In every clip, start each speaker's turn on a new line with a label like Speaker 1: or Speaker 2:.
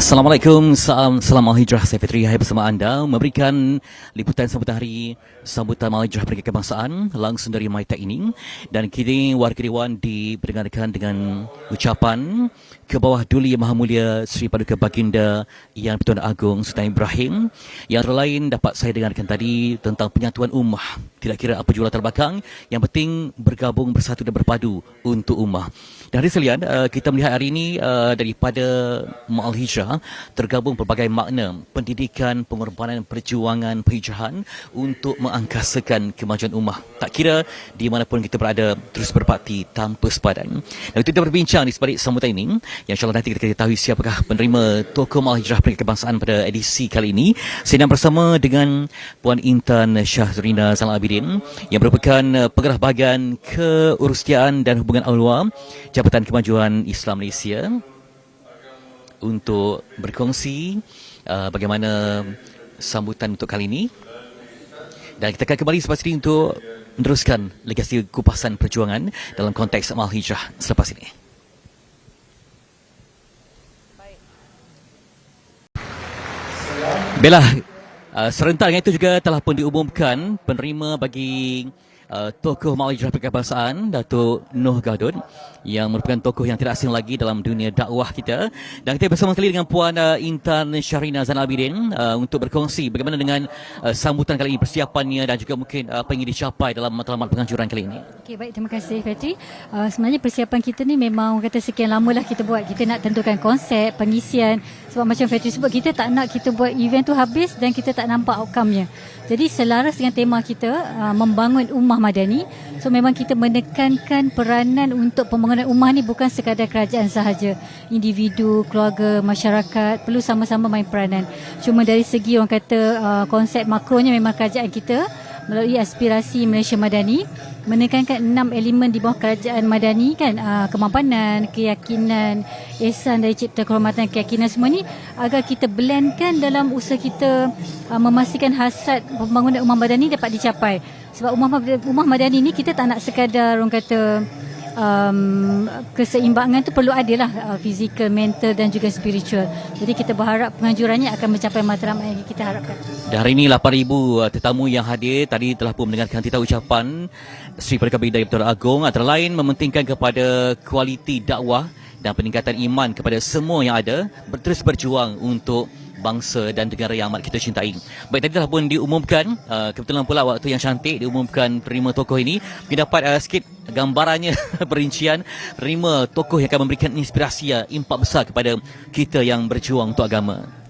Speaker 1: Assalamualaikum, salam salam hijrah saya Fitri. Hai bersama anda memberikan liputan sambutan hari sambutan Malam Hijrah Pergi Kebangsaan langsung dari Tech ini dan kini warga Dewan diperdengarkan dengan ucapan ke bawah Duli Yang Maha Mulia Sri Paduka Baginda Yang Pertuan Agong Sultan Ibrahim. Yang lain dapat saya dengarkan tadi tentang penyatuan ummah. Tidak kira apa jua latar belakang. Yang penting bergabung bersatu dan berpadu untuk ummah dan hari sekalian uh, kita melihat hari ini uh, daripada Ma'al Hijrah tergabung pelbagai makna pendidikan, pengorbanan, perjuangan, penghijrahan untuk mengangkasakan kemajuan ummah. Tak kira di manapun kita berada terus berbakti tanpa sepadan. Dan kita berbincang di sebalik sambutan ini yang insyaAllah nanti kita ketahui siapakah penerima tokoh Ma'al Hijrah Peringkat Kebangsaan pada edisi kali ini. Saya bersama dengan Puan Intan Syahzrina Abidin yang merupakan uh, pengarah bahagian keurustiaan dan hubungan awal Jabatan Kemajuan Islam Malaysia untuk berkongsi uh, bagaimana sambutan untuk kali ini. Dan kita akan kembali selepas ini untuk meneruskan legasi kupasan perjuangan dalam konteks Amal Hijrah selepas ini. Baiklah, uh, serentak dengan itu juga telah pun diumumkan penerima bagi uh, tokoh Ma'al Hijrah Kebangsaan Datuk Noh Gadun yang merupakan tokoh yang tidak asing lagi dalam dunia dakwah kita dan kita bersama sekali dengan Puan uh, Intan Syahrina Zainal Abidin uh, untuk berkongsi bagaimana dengan uh, sambutan kali ini persiapannya dan juga mungkin uh, apa yang dicapai dalam matlamat penganjuran kali ini.
Speaker 2: Okey baik terima kasih Patri. Uh, sebenarnya persiapan kita ni memang kata sekian lama lah kita buat. Kita nak tentukan konsep, pengisian sebab macam Patri sebut kita tak nak kita buat event tu habis dan kita tak nampak outcome-nya. Jadi selaras dengan tema kita uh, membangun ummah madani. So memang kita menekankan peranan untuk pembangunan ummah ni bukan sekadar kerajaan sahaja. Individu, keluarga, masyarakat perlu sama-sama main peranan. Cuma dari segi orang kata uh, konsep makronya memang kerajaan kita melalui aspirasi Malaysia Madani menekankan enam elemen di bawah kerajaan madani kan uh, kemampanan, keyakinan, ihsan dari cipta kehormatan keyakinan semua ni agar kita blendkan dalam usaha kita uh, memastikan hasrat pembangunan ummah madani dapat dicapai. Sebab ummah ummah madani ni kita tak nak sekadar orang kata um, keseimbangan tu perlu ada lah uh, fizikal, mental dan juga spiritual. Jadi kita berharap penganjurannya akan mencapai matlamat yang kita harapkan.
Speaker 1: Dan hari ini 8,000 tetamu yang hadir tadi telah pun mendengarkan titah ucapan Sri Baginda Yang Agung antara lain mementingkan kepada kualiti dakwah dan peningkatan iman kepada semua yang ada terus berjuang untuk bangsa dan negara yang amat kita cintai. Baik tadi telah pun diumumkan uh, kebetulan pula waktu yang cantik diumumkan penerima tokoh ini. Kita dapat uh, sikit gambarannya perincian penerima tokoh yang akan memberikan inspirasi uh, impak besar kepada kita yang berjuang untuk agama.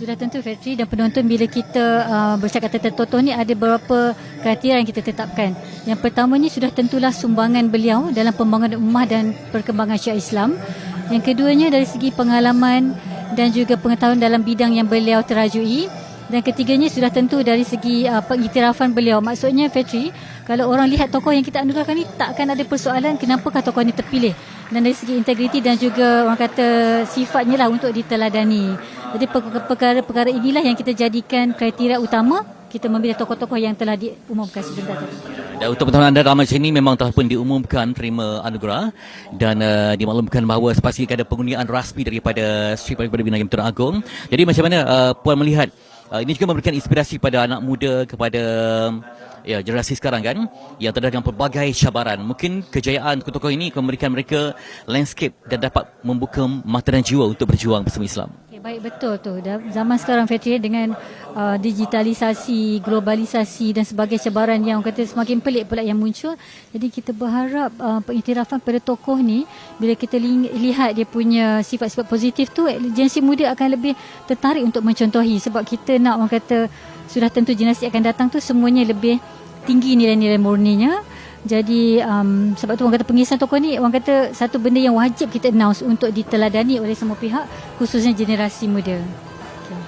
Speaker 2: Sudah tentu Fetri dan penonton bila kita uh, bercakap tentang Toto ni ada beberapa kriteria yang kita tetapkan. Yang pertama ni sudah tentulah sumbangan beliau dalam pembangunan ummah dan perkembangan syiar Islam. Yang keduanya dari segi pengalaman dan juga pengetahuan dalam bidang yang beliau terajui. Dan ketiganya sudah tentu dari segi uh, pengiktirafan beliau. Maksudnya Fetri, kalau orang lihat tokoh yang kita anugerahkan ni tak akan ada persoalan kenapakah tokoh ni terpilih. Dan dari segi integriti dan juga orang kata sifatnya lah untuk diteladani. Jadi perkara-perkara inilah yang kita jadikan kriteria utama kita memilih tokoh-tokoh yang telah diumumkan sebentar tadi.
Speaker 1: Dan untuk teman-teman anda ramai sini memang telah pun diumumkan terima anugerah dan uh, dimaklumkan bahawa sepasti ada penggunaan rasmi daripada Sri Paduka Bina Yang Agung. Jadi macam mana uh, puan melihat uh, ini juga memberikan inspirasi pada anak muda kepada ya generasi sekarang kan yang terdapat dengan pelbagai cabaran. Mungkin kejayaan tokoh ini memberikan mereka landscape dan dapat membuka mata dan jiwa untuk berjuang bersama Islam.
Speaker 2: Baik betul tu. Zaman sekarang Fetri dengan uh, digitalisasi, globalisasi dan sebagai cabaran yang kata semakin pelik pula yang muncul. Jadi kita berharap uh, pengiktirafan pada tokoh ni bila kita li- lihat dia punya sifat-sifat positif tu generasi muda akan lebih tertarik untuk mencontohi sebab kita nak orang kata sudah tentu generasi akan datang tu semuanya lebih tinggi nilai-nilai murninya. Jadi um, sebab tu orang kata pengisian tokoh ni orang kata satu benda yang wajib kita announce untuk diteladani oleh semua pihak khususnya generasi muda.
Speaker 1: Okay.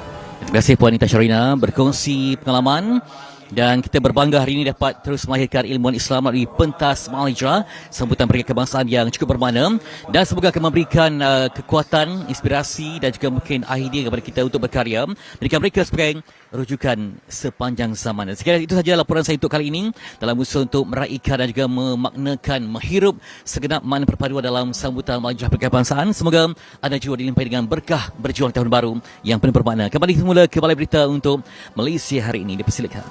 Speaker 1: Terima kasih Puan Nita Syarina berkongsi pengalaman dan kita berbangga hari ini dapat terus melahirkan ilmuwan Islam melalui pentas Malaysia sambutan Perayaan Kebangsaan yang cukup bermakna dan semoga akan memberikan uh, kekuatan, inspirasi dan juga mungkin idea kepada kita untuk berkarya berikan mereka sebagai rujukan sepanjang zaman. Dan sekiranya itu saja laporan saya untuk kali ini dalam usaha untuk meraihkan dan juga memaknakan, menghirup segenap makna perpaduan dalam sambutan Malaysia Perayaan Kebangsaan. Semoga anda juga dilimpahi dengan berkah berjuang tahun baru yang penuh bermakna. Kembali semula ke Balai Berita untuk Malaysia hari ini. Dipersilakan.